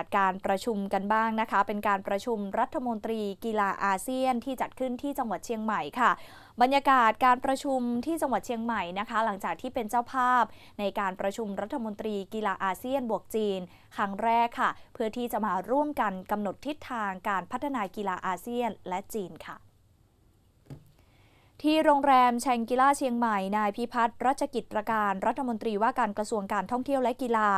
าศการประชุมกันบ้างนะคะ เป็นการประชุมรัฐมนตรีกีฬาอาเซียนที่จัดขึ้นที่จังหวัดเชียงใหม่ค่ะ บรรยากาศการประชุมที่จังหวัดเชียงใหม่นะคะ หลังจากที่เป็นเจ้าภาพ ในการประชุมรัฐมนตรีกีฬาอาเซียนบวกจีน ครั้งแรกค่ะ เพื่อที่จะมาร่วมกันกำหนดทิศทางการพัฒนากีฬาอาเซียนและจีนค่ะ ที่โรงแรมแชงกิล่าเชียงใหม่ นายพิพัฒน์รัชกิจประการรัฐมนตรีว่าการกระทรวงการท่องเที่ยวและกีฬา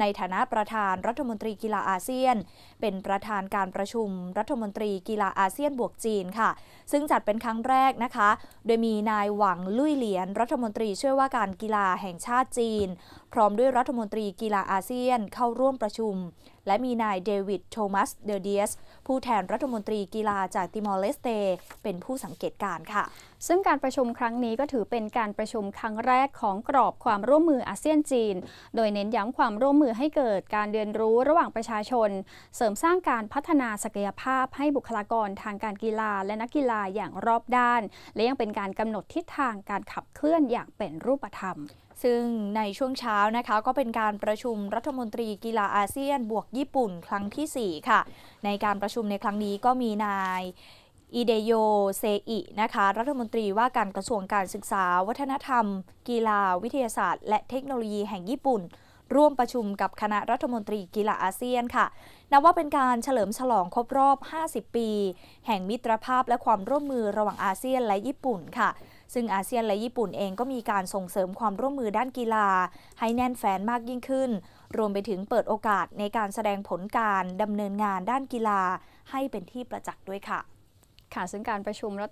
ในฐานะประธานรัฐมนตรีกีฬาอาเซียน เป็นประธานการประชุม รัฐมนตรีกีฬาอาเซียนบวกจีนค่ะ ซึ่งจัดเป็นครั้งแรกนะคะ โดยมีนายหวังลุยเหลียน รัฐมนตรีช่วยว่าการกีฬาแห่งชาติจีน พร้อมด้วยรัฐมนตรีกีฬาอาเซียนเข้าร่วมประชุมและมีนายเดวิดโทมัสเดเดียส ผู้แทนรัฐมนตรีกีฬาจากติมอร์เลสเต เป็นผู้สังเกตการ์ค่ะ ซึ่งการประชุมครั้งนี้ก็ถือเป็นการประชุมครั้งแรกของกรอบความร่วมมืออาเซียนจีน โดยเน้นย้ำความร่วมมือให้เกิดการเรียนรู้ระหว่างประชาชน เสริมสร้างการพัฒนาศักยภาพให้บุคลากรทางการกีฬาและนักกีฬาอย่างรอบด้าน และยังเป็นการกำหนดทิศทางการขับเคลื่อนอย่างเป็นรูปธรรมซึ่งในช่วงเช้านะคะก็เป็นการประชุมรัฐมนตรีกีฬาอาเซียน บวกญี่ปุ่นครั้งทีสี่ 4 ค่ะ ในการประชุมในครั้งนี้ก็มีนายอิเดโยเซอินะคะรัฐมนตรีว่าการกระทรวงการศึกษา วัฒนธรรม กีฬาวิทยาศาสตร์ และเทคโนโลยีแห่งญี่ปุ่น ร่วมประชุมกับคณะรัฐมนตรีกีฬาอาเซียนค่ะ นับว่าเป็นการเฉลิมฉลองครบรอบ 50 ปี แห่งมิตรภาพและความร่วมมือระหว่างอาเซียนและญี่ปุ่นค่ะ ซึ่งอาเซียนและญี่ปุ่นเองก็มีการส่งเสริมความร่วมมือด้านกีฬา ให้แน่นแฟนมากยิ่งขึ้น รวมไปถึงเปิดโอกาสในการแสดงผลการดำเนินงานด้านกีฬา ให้เป็นที่ประจักษ์ด้วยค่ะ ค่ะซึ่งการประชุมรัฐ